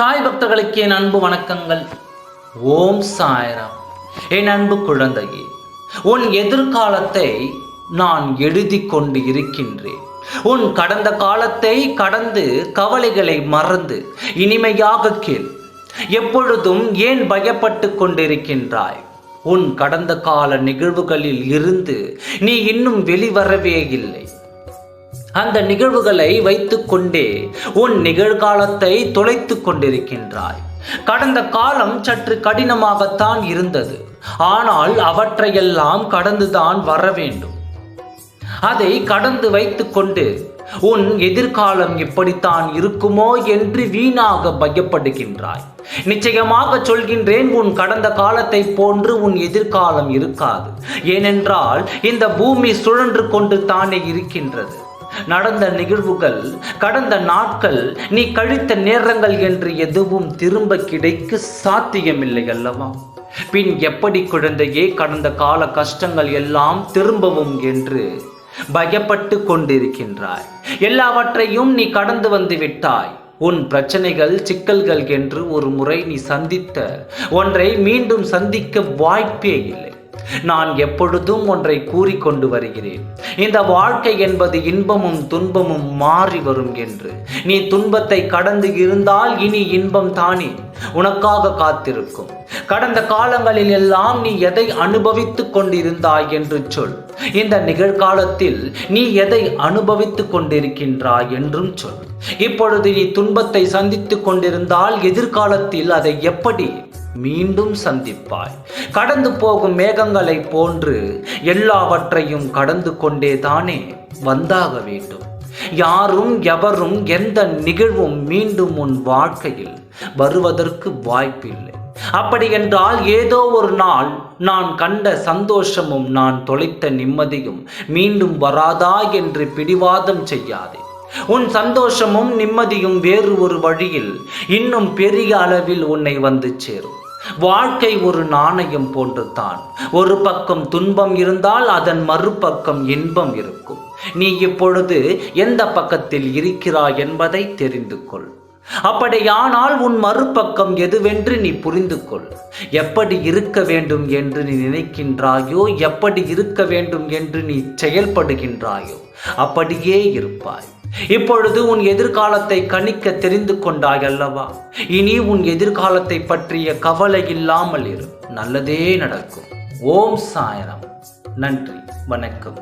சாய் பக்தர்களுக்கு என் அன்பு வணக்கங்கள். ஓம் சாய்ராம். என் அன்பு குழந்தையே உன் எதிர்காலத்தை நான் எழுதி கொண்டு இருக்கின்றேன். உன் கடந்த காலத்தை கடந்து கவலைகளை மறந்து இனிமையாக கேள். எப்பொழுதும் ஏன் பயப்பட்டு கொண்டிருக்கின்றாய்? உன் கடந்த கால நிகழ்வுகளில் இருந்து நீ இன்னும் வெளிவரவே இல்லை. அந்த நிகழ்வுகளை வைத்துக்கொண்டே உன் நிகழ்காலத்தை தொலைத்து கொண்டிருக்கின்றாய். கடந்த காலம் சற்று கடினமாகத்தான் இருந்தது. ஆனால் அவற்றையெல்லாம் கடந்துதான் வர வேண்டும். அதை கடந்து வைத்துக்கொண்டு உன் எதிர்காலம் எப்படித்தான் இருக்குமோ என்று வீணாக பயப்படுகின்றாய். நிச்சயமாக சொல்கின்றேன் உன் கடந்த காலத்தை போன்று உன் எதிர்காலம் இருக்காது. ஏனென்றால் இந்த பூமி சுழன்று கொண்டு தானே இருக்கின்றது. நடந்த நிகழ்வுகள் கடந்த நாட்கள் நீ கழித்த நேரங்கள் என்று எதுவும் திரும்ப கிடைக்க சாத்தியமில்லை அல்லவா? பின் எப்படி குழந்தையே கடந்த கால கஷ்டங்கள் எல்லாம் திரும்பவும் என்று பயப்பட்டு கொண்டிருக்கின்றாய். எல்லாவற்றையும் நீ கடந்து வந்து விட்டாய். உன் பிரச்சனைகள் சிக்கல்கள் என்று ஒரு முறை நீ சந்தித்த ஒன்றை மீண்டும் சந்திக்க வாய்ப்பே இல்லை. நான் எப்பொழுதும் ஒன்றை கூறிக்கொண்டு வருகிறேன். இந்த வாழ்க்கை என்பது இன்பமும் துன்பமும் மாறி வரும் என்று. நீ துன்பத்தை கடந்து இருந்தால் இனி இன்பம் தானே. உனக்காக காத்திருக்கும். கடந்த காலங்களில் எல்லாம் நீ எதை அனுபவித்துக் கொண்டிருந்தாய் என்று சொல். இந்த நிகழ்காலத்தில் நீ எதை அனுபவித்துக் கொண்டிருக்கின்றாய் என்றும் சொல். இப்பொழுது நீ துன்பத்தை சந்தித்துக் கொண்டிருந்தால் எதிர்காலத்தில் அதை எப்படி மீண்டும் சந்திப்பாய். கடந்து போகும் மேகங்களை போன்று எல்லாவற்றையும் கடந்து கொண்டே தானே வந்தாக வேண்டும். யாரும் எவரும் எந்த நிகழ்வும் மீண்டும் உன் வாழ்க்கையில் வருவதற்கு வாய்ப்பில்லை. அப்படி என்றால் ஏதோ ஒரு நாள் நான் கண்ட சந்தோஷமும் நான் தொலைத்த நிம்மதியும் மீண்டும் வராதா என்று பிடிவாதம் செய்யாதே. உன் சந்தோஷமும் நிம்மதியும் வேறு ஒரு வழியில் இன்னும் பெரிய அளவில் உன்னை வந்து சேரும். வாழ்க்கை ஒரு நாணயம் போன்றுதான். ஒரு பக்கம் துன்பம் இருந்தால் அதன் மறுபக்கம் இன்பம் இருக்கும். நீ இப்பொழுது எந்த பக்கத்தில் இருக்கிறாய் என்பதை தெரிந்து கொள். அப்படியானால் உன் மறுபக்கம் எதுவென்று நீ புரிந்து கொள். எப்படி இருக்க வேண்டும் என்று நீ நினைக்கின்றாயோ எப்படி இருக்க வேண்டும் என்று நீ செயல்படுகின்றாயோ அப்படியே இருப்பாய். இப்பொழுது உன் எதிர்காலத்தை கணிக்க தெரிந்து கொண்டாய் அல்லவா இனி உன் எதிர்காலத்தை பற்றிய கவலை இல்லாமல் இரு. நல்லதே நடக்கும். ஓம் சாயனம் நன்றி. வணக்கம்.